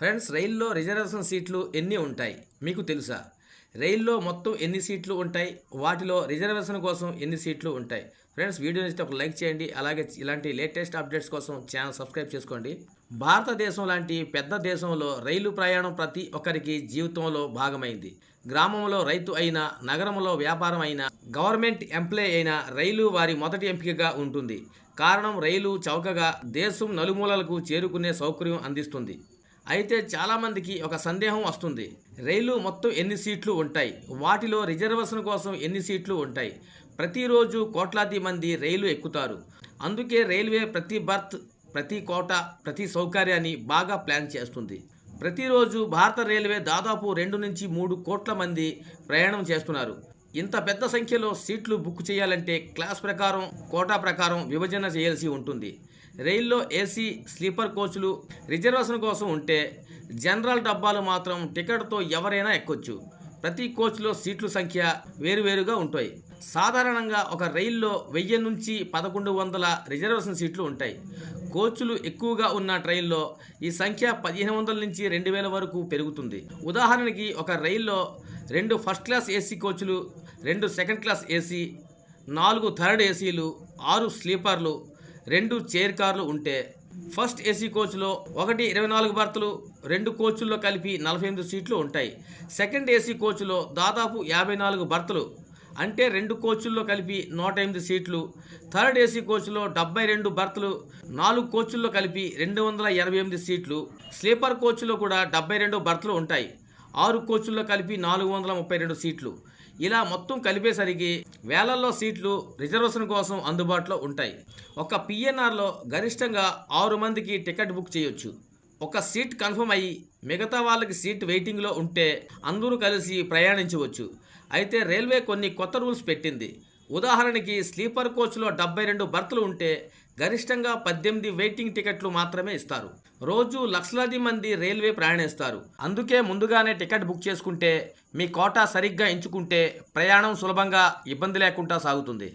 Friends రైల్లో reservation సీట్లు ఎన్ని ఉంటాయి? మీకు తెలుసా? రైల్లో మొత్తం ఎన్ని సీట్లు ఉంటాయి? వాటిలో రిజర్వేషన్ కోసం ఎన్ని సీట్లు ఉంటాయి? ఫ్రెండ్స్ వీడియో నచ్చితే ఒక లైక్ చేయండి. అలాగే ఇలాంటి లేటెస్ట్ అప్డేట్స్ కోసం ఛానల్ సబ్స్క్రైబ్ చేసుకోండి. భారతదేశం లాంటి పెద్ద దేశంలో రైలు ప్రయాణం ప్రతి ఒక్కరికి జీవితంలో భాగమైంది. గ్రామంలో రైతు అయినా నగరంలో వ్యాపారం అయినా గవర్నమెంట్ ఎంప్లాయ్ అయినా రైలు వారి మొదటి ఎంపికగా ఉంటుంది. కారణం రైలు చౌకగా దేశం నలుమూలలకు చేరుకునే సౌకర్యం అందిస్తుంది. అయితే చాలామందికి ఒక సందేహం వస్తుంది. రైలు మొత్తం ఎన్ని సీట్లు ఉంటాయి? వాటిలో రిజర్వేషన్ కోసం ఎన్ని సీట్లు ఉంటాయి? ప్రతిరోజు కోట్లాది మంది రైలు ఎక్కుతారు. అందుకే రైల్వే ప్రతి బర్త్ ప్రతి కోట ప్రతి సౌకర్యాన్ని బాగా ప్లాన్ చేస్తుంది. ప్రతిరోజు భారత రైల్వే దాదాపు రెండు నుంచి మూడు కోట్ల మంది ప్రయాణం చేస్తున్నారు. ఇంత పెద్ద సంఖ్యలో సీట్లు బుక్ చేయాలంటే క్లాస్ ప్రకారం కోటా ప్రకారం విభజన చేయాల్సి ఉంటుంది. రైల్లో ఏసీ స్లీపర్ కోచ్లు రిజర్వేషన్ కోసం ఉంటే జనరల్ డబ్బాలు మాత్రం టికెట్తో ఎవరైనా ఎక్కొచ్చు. ప్రతి కోచ్లో సీట్ల సంఖ్య వేరువేరుగా ఉంటాయి. సాధారణంగా ఒక రైల్లో వెయ్యి నుంచి పదకొండు వందల రిజర్వేషన్ సీట్లు ఉంటాయి. కోచ్లు ఎక్కువగా ఉన్న ట్రైన్లో ఈ సంఖ్య పదిహేను వందల నుంచి రెండు వేల వరకు పెరుగుతుంది. ఉదాహరణకి ఒక రైల్లో రెండు ఫస్ట్ క్లాస్ ఏసీ కోచ్లు రెండు సెకండ్ క్లాస్ ఏసీ నాలుగు థర్డ్ ఏసీలు ఆరు స్లీపర్లు రెండు చైర్ కార్లు ఉంటే ఫస్ట్ ఏసీ కోచ్లో ఒకటి ఇరవై నాలుగు బర్తలు రెండు కోచ్ల్లో కలిపి నలభై ఎనిమిది సీట్లు ఉంటాయి. సెకండ్ ఏసీ కోచ్లో దాదాపు యాభై నాలుగు బర్తలు అంటే రెండు కోచ్ల్లో కలిపి నూట ఎనిమిది సీట్లు థర్డ్ ఏసీ కోచ్లో డెబ్బై రెండు బర్త్లు నాలుగు కోచ్ల్లో కలిపి రెండు వందల ఎనభై ఎనిమిది సీట్లు స్లీపర్ కోచ్లో కూడా డెబ్బై రెండు బర్తులు ఉంటాయి. ఆరు కోచ్ల్లో కలిపి నాలుగు వందల ముప్పై రెండు సీట్లు. ఇలా మొత్తం కలిపేసరికి వేలల్లో సీట్లు రిజర్వేషన్ కోసం అందుబాటులో ఉంటాయి. ఒక పిఎన్ఆర్లో గరిష్టంగా ఆరు మందికి టికెట్ బుక్ చేయొచ్చు. ఒక సీట్ కన్ఫర్మ్ అయ్యి మిగతా వాళ్ళకి సీట్ వెయిటింగ్లో ఉంటే అందరూ కలిసి ప్రయాణించవచ్చు. అయితే రైల్వే కొన్ని కొత్త రూల్స్ పెట్టింది. ఉదాహరణకి స్లీపర్ కోచ్లో డెబ్బై రెండు బర్తులు ఉంటే గరిష్టంగా పద్దెనిమిది వెయిటింగ్ టికెట్లు మాత్రమే ఇస్తారు. రోజు లక్షలాది మంది రైల్వే ప్రయాణిస్తారు. అందుకే ముందుగానే టికెట్ బుక్ చేసుకుంటే మీ కోటా సరిగ్గా ఎంచుకుంటే ప్రయాణం సులభంగా ఇబ్బంది లేకుండా సాగుతుంది.